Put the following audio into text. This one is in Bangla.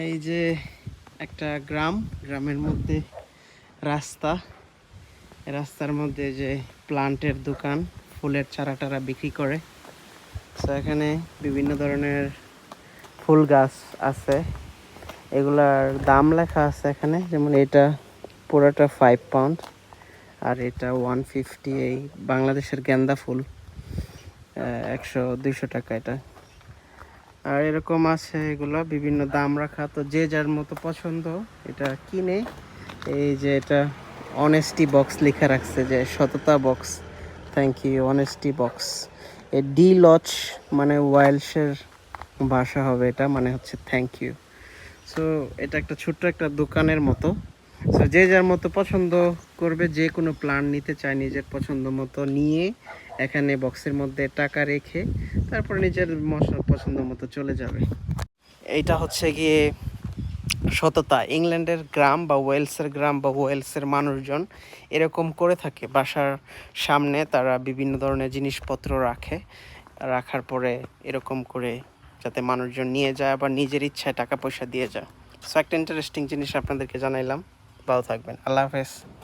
এই যে একটা গ্রাম, গ্রামের মধ্যে রাস্তা। রাস্তার মধ্যে যে প্লান্টের দোকান, ফুলের চারা টারা বিক্রি করে। তো এখানে বিভিন্ন ধরনের ফুল গাছ আছে। এগুলার দাম লেখা আছে এখানে, যেমন এটা পুরোটা ফাইভ পাউন্ড আর এটা ওয়ান ফিফটি এই বাংলাদেশের গেন্দা ফুল একশো দুইশো টাকা এটা। আর এরকম আছে এগুলো, বিভিন্ন দাম রাখা। তো যে যার মতো পছন্দ, এটা কিনে, এই যে এটা অনেস্টি বক্স লেখা রাখছে যে সততা box thank you honesty box এ ডি লচ মানে ওয়াইল্ডসের ভাষা হবে এটা মানে হচ্ছে থ্যাংক ইউ সো এটা একটা ছোট্ট একটা দোকানের মতো। সো যে যার মতো পছন্দ করবে, যে কোনো প্ল্যান নিতে চায় নিজের পছন্দ মতো নিয়ে এখানে বক্সের মধ্যে টাকা রেখে তারপর নিজের মশ- পছন্দ মতো চলে যাবে। এইটা হচ্ছে গিয়ে সততা। ইংল্যান্ডের গ্রাম বা ওয়েলসের গ্রাম বা ওয়েলসের মানুষজন এরকম করে থাকে। বাসার সামনে তারা বিভিন্ন ধরনের জিনিসপত্র রাখে। রাখার পরে এরকম করে যাতে মানুষজন নিয়ে যায় আবার নিজের ইচ্ছায় টাকা পয়সা দিয়ে যায়। সো একটা ইন্টারেস্টিং জিনিস আপনাদেরকে জানাইলাম। ভালো থাকবেন। আল্লাহ হাফেজ।